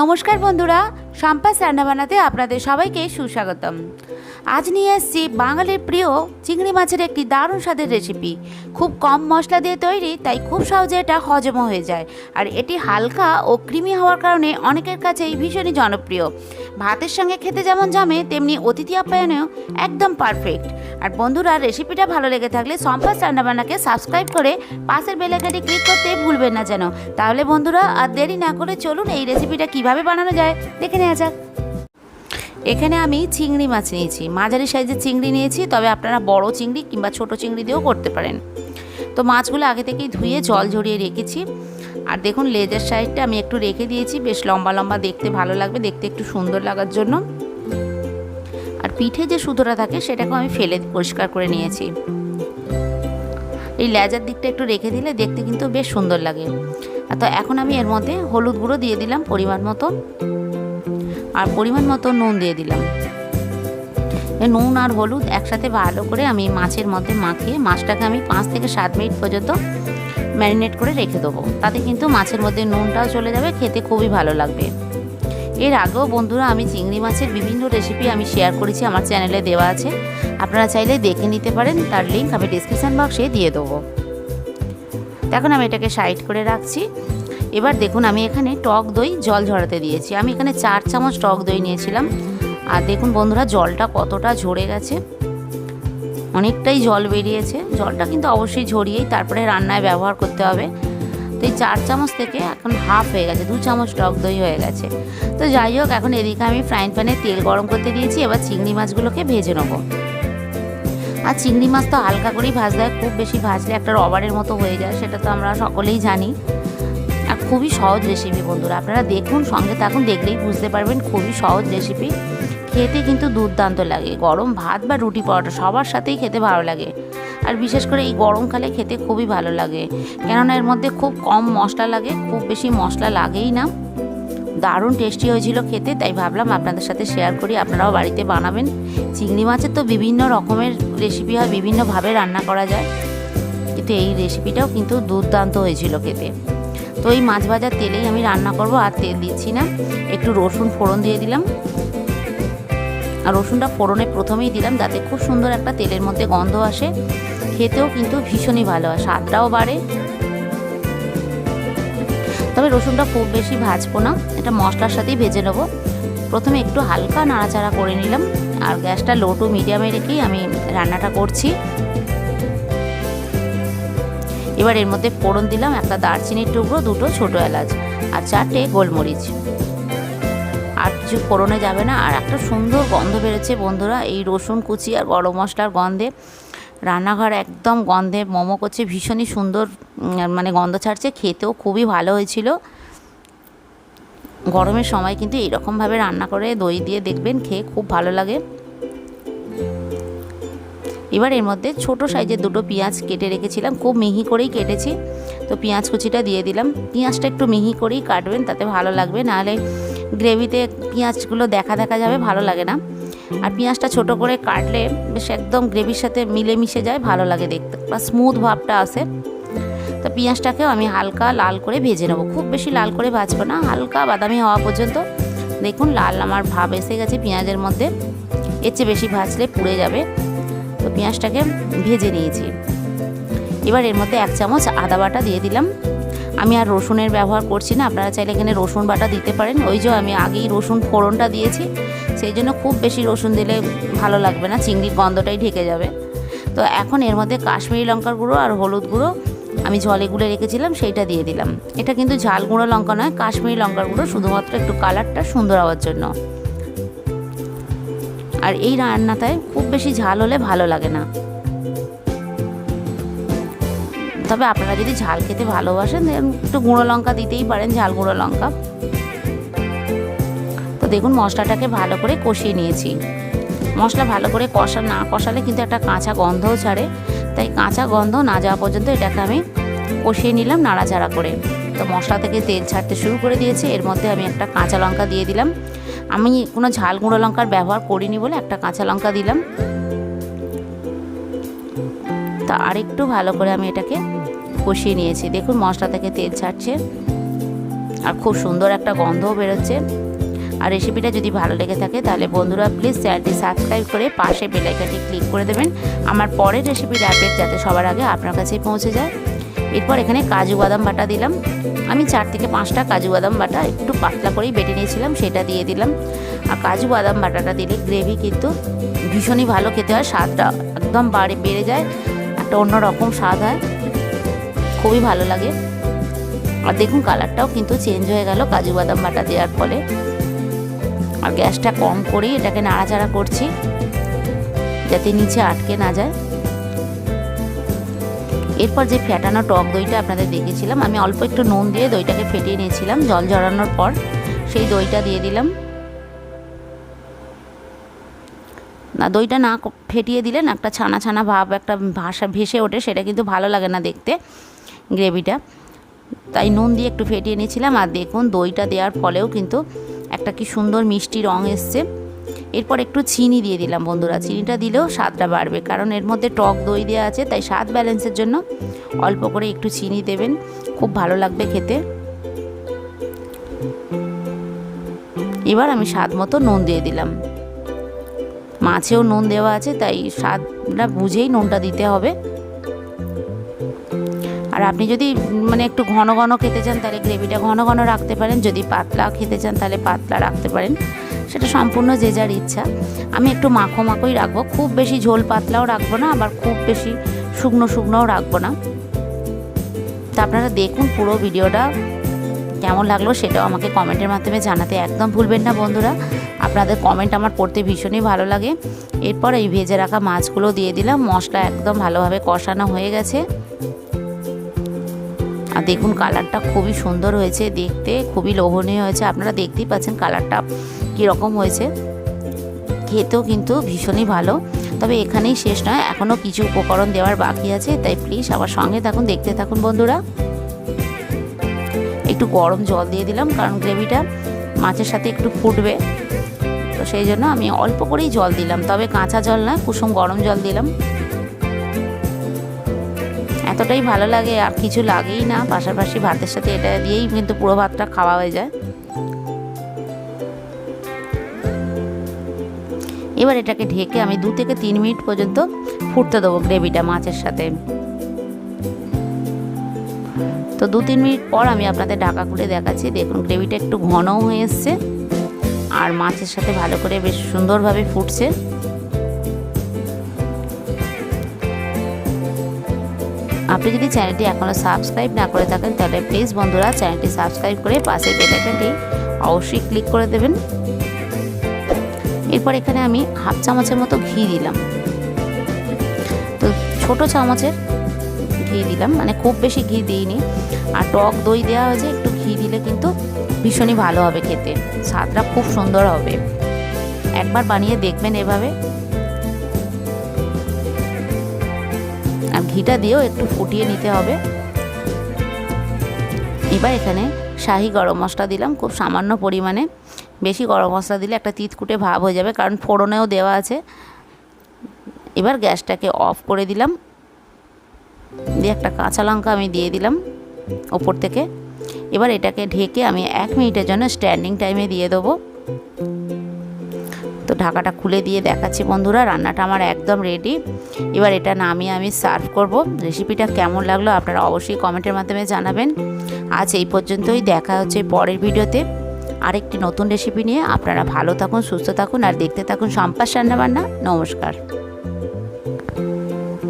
নমস্কার বন্ধুরা সম্পাস রান্না বানাতে আপনাদের সবাইকে সুস্বাগতম। আজ নিয়ে এসেছি বাঙালির প্রিয় চিংড়ি মাছের একটি দারুণ স্বাদের রেসিপি খুব কম মশলা দিয়ে তৈরি, তাই খুব সহজে এটা হজমও হয়ে যায়। আর এটি হালকা ও ক্রিমি হওয়ার কারণে অনেকের কাছেই ভীষণই জনপ্রিয়। ভাতের সঙ্গে খেতে যেমন জমে, তেমনি অতিথি আপ্যায়নেও একদম পারফেক্ট আর বন্ধুরা রেসিপিটা ভালো লেগে থাকলে সম্পাস রান্নাবান্নাকে সাবস্ক্রাইব করে পাশের বেলাকাটি ক্লিক করতে ভুলবেন না যেন। তাহলে বন্ধুরা, আর দেরি না করে চলুন এই রেসিপিটা কীভাবে বানানো যায়, দেখে নেওয়া যাক। এখানে আমি চিংড়ি মাছ নিয়েছি। মাঝারি সাইজের চিংড়ি নিয়েছি, তবে আপনারা বড় চিংড়ি কিংবা ছোট চিংড়ি দিয়েও করতে পারেন। তো মাছগুলো আগে থেকেই ধুয়ে জল ঝরিয়ে রেখেছি। আর দেখুন, লেজের সাইডটা আমি একটু রেখে দিয়েছি। বেশ লম্বা লম্বা দেখতে ভালো লাগবে, দেখতে একটু সুন্দর লাগার জন্য। পিঠে যে সুতোটা থাকে সেটাকেও আমি ফেলে পরিষ্কার করে নিয়েছি। এই লেজার দিকটা একটু রেখে দিলে দেখতে কিন্তু বেশ সুন্দর লাগে। তো এখন আমি এর মধ্যে হলুদ গুঁড়ো দিয়ে দিলাম পরিমাণ মতো। আর পরিমাণ মতো নুন দিয়ে দিলাম। নুন আর হলুদ একসাথে ভালো করে আমি মাছের মধ্যে মাখিয়ে মাছটাকে আমি পাঁচ থেকে সাত মিনিট পর্যন্ত ম্যারিনেট করে রেখে দেবো। তাতে কিন্তু মাছের মধ্যে নুনটাও চলে যাবে, খেতে খুবই ভালো লাগবে। এর আগেও বন্ধুরা আমি চিংড়ি মাছের বিভিন্ন রেসিপি আমি শেয়ার করেছি, আমার চ্যানেলে দেওয়া আছে। আপনারা চাইলে দেখে নিতে পারেন, তার লিঙ্ক আমি ডিসক্রিপশান বক্সে দিয়ে দেবো। এখন আমি এটাকে সাইড করে রাখছি। এবার দেখুন, আমি এখানে টক দই জল ঝরাতে দিয়েছি। আমি এখানে চার চামচ টক দই নিয়েছিলাম। আর দেখুন বন্ধুরা, জলটা কতটা ঝরে গেছে। অনেকটাই জল বেরিয়েছে। জলটা কিন্তু অবশ্যই ঝরিয়েই তারপরে রান্নায় ব্যবহার করতে হবে। এই চার চামচ থেকে এখন হাফ হয়ে গেছে, দু চামচ টক দই হয়ে গেছে। তো যাই হোক, এখন এদিকে আমি ফ্রাইং প্যানে তেল গরম করতে দিয়েছি, এবার চিংড়ি মাছগুলোকে ভেজে নেব। আর চিংড়ি মাছ তো হালকা করেই ভাজতে হয়, খুব বেশি ভাজলে একটা রবারের মতো হয়ে যায়, সেটা তো আমরা সকলেই জানি। আর খুবই সহজ রেসিপি বন্ধুরা, আপনারা দেখুন, সঙ্গে থাকুন, দেখলেই বুঝতে পারবেন খুবই সহজ রেসিপি খেতে কিন্তু দুর্দান্ত লাগে। গরম ভাত বা রুটি পরোটা সবার সাথেই খেতে ভালো লাগে। আর বিশেষ করে এই গরমকালে খেতে খুবই ভালো লাগে। কেননা এর মধ্যে খুব কম মশলা লাগে, খুব বেশি মশলা লাগেই না। দারুণ টেস্টি হয়েছিল খেতে, তাই ভাবলাম আপনাদের সাথে শেয়ার করি। আপনারাও বাড়িতে বানাবেন। চিংড়ি মাছের তো বিভিন্ন রকমের রেসিপি হয় বিভিন্নভাবে রান্না করা যায়। কিন্তু এই রেসিপিটাও কিন্তু দুর্দান্ত হয়েছিল খেতে। তো এই মাছ ভাজার তেলেই আমি রান্না করব, আর তেল দিচ্ছি না। একটু রসুন ফোড়ন দিয়ে দিলাম। আর রসুনটা ফোড়নে প্রথমেই দিলাম, যাতে খুব সুন্দর একটা তেলের মধ্যে গন্ধ আসে। খেতেও কিন্তু ভীষণই ভালো হয়, স্বাদটাও বাড়ে। তবে রসুনটা খুব বেশি ভাজবো না, এটা মশলার সাথেই ভেজে নেব। প্রথমে একটু হালকা নাড়াচাড়া করে নিলাম, আর গ্যাসটা লো টু মিডিয়ামে রেখেই আমি রান্নাটা করছি। এবার এর মধ্যে ফোড়ন দিলাম একটা দারচিনির টুকরো, দুটো ছোটো এলাচ, আর চারটে গোলমরিচ। কিছু ফোড়নে যাবে না। আর একটা সুন্দর গন্ধ বেরোচ্ছে বন্ধুরা, এই রসুন কুচি আর গরম মশলার গন্ধে। রান্নাঘর একদম গন্ধে, মোমো করছে, ভীষণই সুন্দর মানে গন্ধ ছাড়ছে, খেতেও খুবই ভালো হয়েছিল। গরমের সময় কিন্তু এইরকমভাবে রান্না করে দই দিয়ে দেখবেন, খেয়ে খুব ভালো লাগে। এবার এর মধ্যে ছোট সাইজের দুটো পেঁয়াজ কেটে রেখেছিলাম, খুব মিহি করেই কেটেছি। তো পেঁয়াজ কুচিটা দিয়ে দিলাম, পেঁয়াজটা একটু মিহি করেই কাটবেন, তাতে ভালো লাগবে, নাহলে গ্রেভিতে পেঁয়াজগুলো দেখা দেখা যাবে, ভালো লাগে না। আর পেঁয়াজটা ছোট করে কাটলে বেশ একদম গ্রেভির সাথে মিলে মিশে যায়, ভালো লাগে দেখতে। বা স্মুথ ভাবটা আসে। তো পেঁয়াজটাকেও আমি হালকা লাল করে ভেজে নেব। খুব বেশি লাল করে ভাজবো না, হালকা বাদামি হওয়া পর্যন্ত। দেখুন, লাল আমার ভাব এসে গেছে পেঁয়াজের মধ্যে। এর চেয়ে বেশি ভাজলে পুড়ে যাবে। তো পেঁয়াজটাকে ভেজে নিয়েছি। এবার এর মধ্যে এক চামচ আদা বাটা দিয়ে দিলাম। আমি আর রসুনের ব্যবহার করছি না। আপনারা চাইলে এখানে রসুন বাটা দিতে পারেন। ওই যে আমি আগেই রসুন ফোড়নটা দিয়েছি। সেই জন্য খুব বেশি রসুন দিলে ভালো লাগবে না। চিংড়ির গন্ধটাই ঢেকে যাবে। তো এখন এর মধ্যে কাশ্মীরি লঙ্কার গুঁড়ো আর হলুদ গুঁড়ো আমি জলে গুলে রেখেছিলাম, সেইটা দিয়ে দিলাম। এটা কিন্তু ঝাল গুঁড়ো লঙ্কা নয়, কাশ্মীরি লঙ্কার গুঁড়ো, শুধুমাত্র একটু কালারটা সুন্দর হওয়ার জন্য। আর এই রান্নাটায় খুব বেশি ঝাল হলে ভালো লাগে না। তবে আপনারা যদি ঝাল খেতে ভালোবাসেন একটু গুঁড়ো লঙ্কা দিতেই পারেন, ঝাল গুঁড়ো লঙ্কা। তো দেখুন, মশলাটাকে ভালো করে কষিয়ে নিয়েছি। মশলা ভালো করে কষা, না কষালে কিন্তু একটা কাঁচা গন্ধও ছাড়ে। তাই কাঁচা গন্ধ না যাওয়া পর্যন্ত এটাকে আমি কষিয়ে নিলাম নাড়াচাড়া করে। তো মশলা থেকে তেল ছাড়তে শুরু করে দিয়েছে। এর মধ্যে আমি একটা কাঁচা লঙ্কা দিয়ে দিলাম। আমি কোনো ঝাল গুঁড়ো লঙ্কার ব্যবহার করিনি বলে একটা কাঁচা লঙ্কা দিলাম। আরেকটু ভালো করে আমি এটাকে কষিয়ে নিয়েছি। দেখুন মশলা থেকে তেল ছাড়ছে আর খুব সুন্দর একটা গন্ধও বেরোচ্ছে। আর রেসিপিটা যদি ভালো লেগে থাকে তাহলে বন্ধুরা প্লিজ চ্যানেলটি সাবস্ক্রাইব করে পাশে বেলাইকানটি ক্লিক করে দেবেন। আমার পরের রেসিপির আপডেট যাতে সবার আগে আপনার কাছেই পৌঁছে যায়। এরপর এখানে কাজু বাদাম বাটা দিলাম। আমি চার থেকে পাঁচটা কাজু বাদাম বাটা একটু পাতলা করেই বেটে নিয়েছিলাম, সেটা দিয়ে দিলাম। আর কাজু বাদাম বাটাটা দিলে গ্রেভি কিন্তু ভীষণই ভালো খেতে হয়, স্বাদটা একদম বাড়ে, বেড়ে যায়। একটা অন্যরকম স্বাদ হয়। খুবই ভালো লাগে। আর দেখুন কালারটাও কিন্তু চেঞ্জ হয়ে গেল কাজু বাদাম বাটা দেওয়ার ফলে। আর গ্যাসটা কম করেই এটাকে নাড়াচাড়া করছি, যাতে নিচে আটকে না যায়। এরপর যে ফেটানো টক দইটা আপনাদের দেখেছিলাম আমি অল্প একটু নুন দিয়ে দইটাকে ফেটিয়ে নিয়েছিলাম। জল জড়ানোর পর সেই দইটা দিয়ে দিলাম। দইটা না ফেটিয়ে দিলে না একটা ছানা ছানা ভাব, একটা ভাষা ভেসে ওঠে, সেটা কিন্তু ভালো লাগে না দেখতে গ্রেভিটা। তাই নুন দিয়ে একটু ফেটিয়ে নিয়েছিলাম, আর দেখুন দইটা দেওয়ার ফলেও কিন্তু একটা কি সুন্দর মিষ্টি রং এসছে। এরপর একটু চিনি দিয়ে দিলাম বন্ধুরা, চিনিটা দিলেও স্বাদটা বাড়বে, কারণ এর মধ্যে টক দই দেওয়া আছে, তাই স্বাদ ব্যালেন্সের জন্য অল্প করে একটু চিনি দেবেন, খুব ভালো লাগবে খেতে। এবার আমি স্বাদ মতো নুন দিয়ে দিলাম। মাছেও নুন দেওয়া আছে, তাই স্বাদটা বুঝেই নুনটা দিতে হবে। আর আপনি যদি মানে একটু ঘন ঘন খেতে চান, তাহলে গ্রেভিটা ঘন ঘন রাখতে পারেন। যদি পাতলা খেতে চান, তাহলে পাতলা রাখতে পারেন। সেটা সম্পূর্ণ যে যার ইচ্ছা। আমি একটু মাখো মাখোই রাখব। খুব বেশি ঝোল পাতলাও রাখব না, আবার খুব বেশি শুকনো শুকনোও রাখব না। তা আপনারা দেখুন পুরো ভিডিওটা। কেমন লাগল সেটাও আমাকে কমেন্টের মাধ্যমে জানাতে একদম ভুলবেন না বন্ধুরা। আপনাদের কমেন্ট আমার পড়তে ভীষণই ভালো লাগে। এরপর এই ভেজে রাখা মাছগুলো দিয়ে দিলাম, মশলা একদম ভালোভাবে কষানো হয়ে গেছে। আর দেখুন কালারটা খুবই সুন্দর হয়েছে, দেখতে খুবই লোভনীয় হয়েছে। আপনারা দেখতেই পাচ্ছেন কালারটা কীরকম হয়েছে। খেতেও কিন্তু ভীষণই ভালো। তবে এখানেই শেষ নয় এখনও কিছু উপকরণ দেওয়ার বাকি আছে, তাই প্লিজ আমার সঙ্গে থাকুন, দেখতে থাকুন বন্ধুরা। একটু গরম জল দিয়ে দিলাম, কারণ গ্রেভিটা মাছের সাথে একটু ফুটবে। তো সেই জন্য আমি অল্প করেই জল দিলাম, তবে কাঁচা জল না, কুসুম গরম জল দিলাম। এতটাই ভালো লাগে, আর কিছু লাগেই না, পাশাপাশি ভাতের সাথে এটা দিয়েই কিন্তু পুরো ভাতটা খাওয়া হয়ে যায়। এবার এটাকে ঢেকে আমি দু থেকে তিন মিনিট পর্যন্ত ফুটতে দেবো গ্রেভিটা মাছের সাথে। তো দু তিন মিনিট পর আমি আপনাদের ঢাকা খুলে দেখাচ্ছি। দেখুন, গ্রেভিটা একটু ঘনও হয়ে এসছে। আর মাছের সাথে ভালো করে বেশ সুন্দরভাবে ফুটছে। আপনি যদি চ্যানেলটি এখনও সাবস্ক্রাইব না করে থাকেন, তাহলে প্লিজ বন্ধুরা চ্যানেলটি সাবস্ক্রাইব করে পাশে বেলাইকানটি অবশ্যই ক্লিক করে দেবেন। এরপর এখানে আমি হাফ চামচের মতো ঘি দিলাম। তো ছোট চামচের ঘি দিলাম। মানে খুব বেশি ঘি দিইনি। আর টক দই দেওয়া হয়েছে, একটু ঘি দিলে কিন্তু ভীষণই ভালো হবে খেতে। স্বাদটা খুব সুন্দর হবে। একবার বানিয়ে দেখবেন এভাবে। আর ঘিটা দিয়েও একটু ফুটিয়ে নিতে হবে। এবার এখানে শাহি গরম মশলা দিলাম, খুব সামান্য পরিমাণে। বেশি গরম মশলা দিলে একটা তিতকুটে ভাব হয়ে যাবে, কারণ ফোড়নেও দেওয়া আছে। এবার গ্যাসটাকে অফ করে দিলাম। দিয়ে একটা কাঁচা লঙ্কা আমি দিয়ে দিলাম ওপর থেকে। এবার এটাকে ঢেকে আমি এক মিনিটের জন্য স্ট্যান্ডিং টাইমে দিয়ে দেবো। তো ঢাকাটা খুলে দিয়ে দেখাচ্ছি বন্ধুরা, রান্নাটা আমার একদম রেডি এবার এটা নামিয়ে আমি সার্ভ করব। রেসিপিটা কেমন লাগল আপনারা অবশ্যই কমেন্টের মাধ্যমে জানাবেন। আজ এই পর্যন্তই, দেখা হচ্ছে পরের ভিডিওতে। আরেকটি নতুন রেসিপি নিয়ে আপনারা ভালো থাকুন, সুস্থ থাকুন, আর দেখতে থাকুন সম্পাস রান্নাবান্না। নমস্কার।